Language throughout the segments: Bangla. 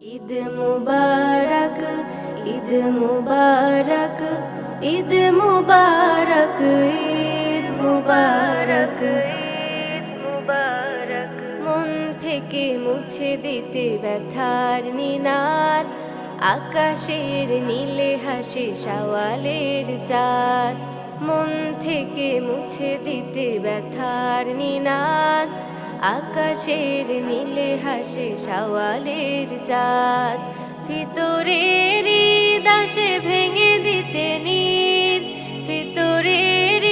ঈদ মুবারক ঈদ মুবারক ঈদ মুবারক ঈদ মুবারক। ঈদ মুবারক মন থেকে মুছে দিতে ব্যথার নিনাদ আকাশের নীলে হাসে শাওয়ালের চাঁদ। মন থেকে মুছে দিতে ব্যথার নিনাদ আকাশের নীলে হাসে শাওয়ালের চাঁদ। ভিতরের দাসে ভেঙে দিতে নিদ। ভিতরের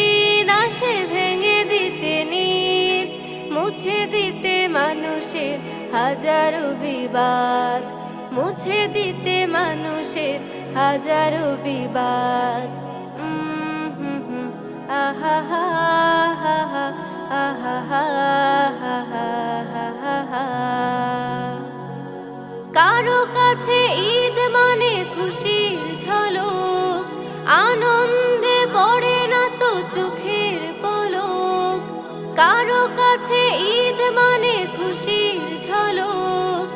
দাসে ভেঙে দিতে নিদ। মুছে দিতে মানুষের হাজারো বিবাদ। মুছে দিতে মানুষের হাজারো বিবাদ। কাছে ঈদ মানে খুশির ঝলক। আনন্দে পড়ে না তো চোখের পলক। কারও কাছে ঈদ মানে খুশির ঝলক।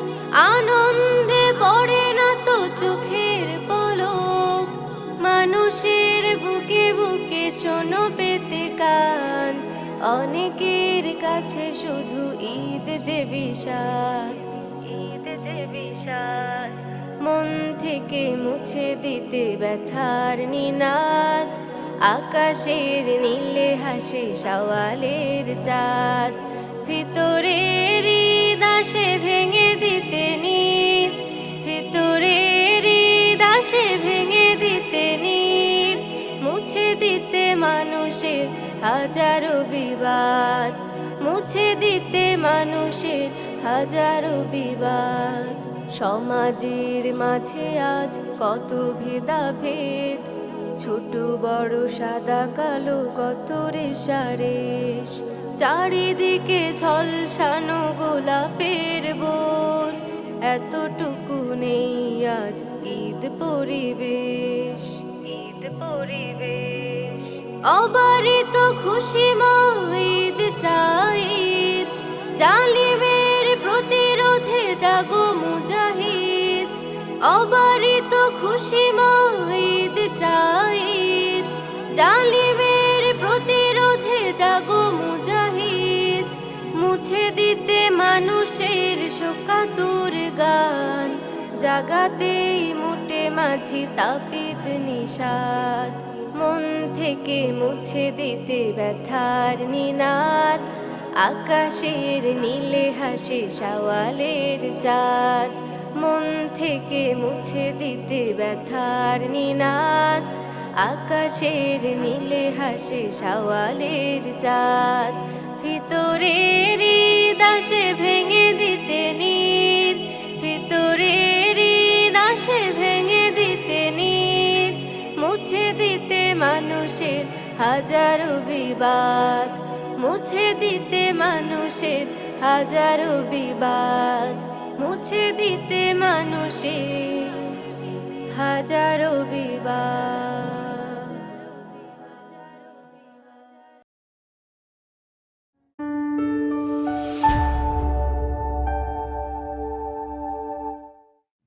আনন্দে পড়ে না তো চোখের পলক। মানুষের বুকে বুকে শোনো পেতে কান। অনেকের কাছে শুধু ঈদ যে ঈদ যে বিষাদ। মন থেকে মুছে দিতে ব্যথার নিনাদ। আকাশের নীলে হাসে সওয়ালের চাঁদ। ভিতরের দাসে ভেঙে দিতে নিত ভিতরের দাসে ভেঙে দিতে নিত মুছে দিতে মানুষের হাজারো বিবাদ। মুছে দিতে মানুষের হাজারো বিবাদ। সমাজের মাঝে আজ কত ভেদাভেদ। ছোট বড় সাদা কালো কত রেশারেশ চারিদিকে ঝলসানো গোলাপের বন। এতটুকু নেই আজ ঈদ পরিবেশ। ঈদ পরিবেশ। অবারিত খুশি মা ঈদ চাইদ খুশি ঈদ চাইদ জালিমের প্রতিরোধে জাগো মুজাহিদ। মুছে দিতে মানুষের শোকাতুর গান জাগাতেই মুটে মাঝি তাপিত নিষাদ। মন থেকে মুছে দিতে ব্যথার নিনাদ, আকাশের নীলে হাসে শাওয়ালের চাঁদ। মন থেকে মুছে দিতে ব্যথার নিনাদ। আকাশের নীলে হাসে শাওয়ালের চাঁদ। ভিতরের দাসে ভেঙে দিতে নিদ। ভিতরের দাসে ভেঙে দিতে নিদ। মুছে দিতে মানুষের হাজারো বিবাদ। মুছে দিতে মানুষের হাজারো বিবাদ। মুছে দিতে মানুষে হাজারো বিবাদ।